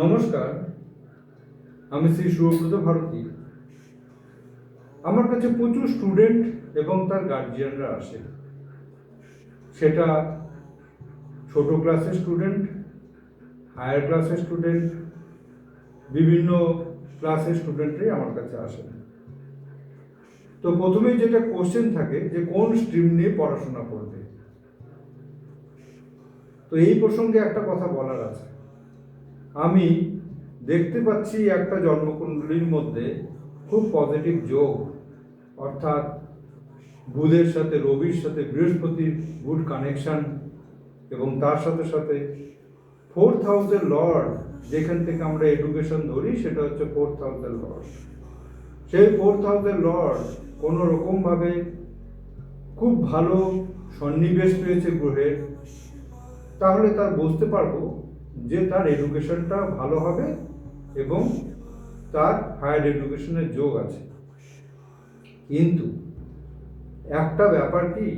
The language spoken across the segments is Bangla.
নমস্কার, আমি শ্রী সুব্রত ভারতী। আমার কাছে প্রচুর স্টুডেন্ট এবং তার গার্জিয়ানরা আসে। সেটা ছোট ক্লাসের স্টুডেন্ট হায়ার ক্লাসের স্টুডেন্ট বিভিন্ন ক্লাসের স্টুডেন্টরাই আমার কাছে আসেন। তো প্রথমেই যেটা কোশ্চেন থাকে যে কোন স্ট্রিম নিয়ে পড়াশোনা করবে? তো এই প্রসঙ্গে একটা কথা বলার আছে। আমি দেখতে পাচ্ছি একটা জন্মকুণ্ডলীর মধ্যে খুব পজিটিভ যোগ, অর্থাৎ বুধের সাথে রবির সাথে বৃহস্পতির গুড কানেকশন এবং তার সাথে সাথে ফোর্থ হাউসের লর্ড যেখান থেকে আমরা এডুকেশন ধরি, সেটা হচ্ছে ফোর্থ হাউসের লর্ড সেই ফোর্থ হাউসের লর্ড কোনো রকমভাবে খুব ভালো সন্নিবেশ পেয়েছে গ্রহের। তাহলে তার বুঝতে পারব যে তার এডুকেশনটা ভালো হবে এবং তার হায়ার এডুকেশনের যোগ আছে। কিন্তু একটা ব্যাপার কি?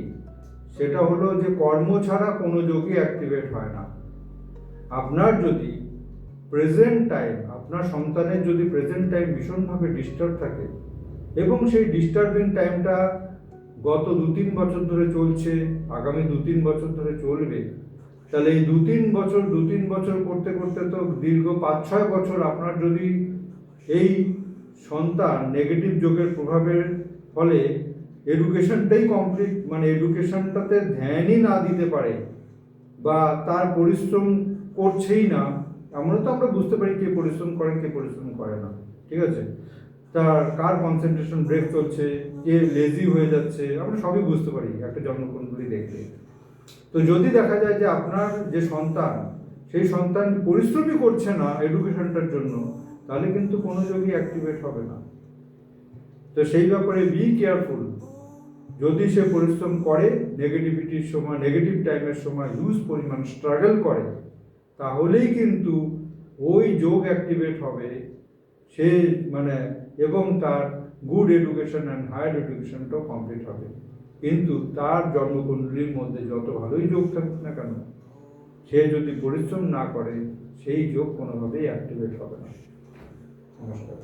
সেটা হলো যে কর্ম ছাড়া কোনো যোগই অ্যাক্টিভেট হয় না। আপনার যদি প্রেজেন্ট টাইম আপনার সন্তানের যদি প্রেজেন্ট টাইম ভীষণভাবে ডিস্টার্ব থাকে এবং সেই ডিস্টার্বিং টাইমটা গত দু তিন বছর ধরে চলছে, আগামী দু তিন বছর ধরে চলবে তাহলে এই দু তিন বছর দু তিন বছর করতে করতে তো দীর্ঘ পাঁচ ছয় বছর আপনার যদি এই সন্তান নেগেটিভ যোগের প্রভাবের ফলে এডুকেশনটাই কমপ্লিট মানে এডুকেশনটাতে ধ্যানই না দিতে পারে বা তার পরিশ্রম করছেই না আমরা তো আমরা বুঝতে পারি কে পরিশ্রম করে, কে পরিশ্রম করে না, ঠিক আছে? তার, কার কনসেন্ট্রেশন ব্রেক চলছে, কে লেজি হয়ে যাচ্ছে, আমরা সবই বুঝতে পারি, একটা জন্মকুণ্ডলী দেখলে। তো যদি দেখা যায় যে আপনার যে সন্তান, সেই সন্তান পরিশ্রমই করছে না এডুকেশনটার জন্য, তাহলে কিন্তু কোনো যোগই অ্যাক্টিভেট হবে না। তো সেই ব্যাপারে বি কেয়ারফুল যদি সে পরিশ্রম করে নেগেটিভিটির সময় নেগেটিভ টাইমের সময় হিউজ পরিমাণ স্ট্রাগল করে, তাহলেই কিন্তু ওই যোগ অ্যাক্টিভেট হবে। সে মানে এবং তার গুড এডুকেশন অ্যান্ড হায়ার এডুকেশনটাও কমপ্লিট হবে। কিন্তু তার জন্মকুণ্ডলীর মধ্যে যত ভালোই যোগ থাকুক না কেন, সে যদি পরিশ্রম না করে, সেই যোগ কোনোভাবেই অ্যাক্টিভেট হবে না। নমস্কার।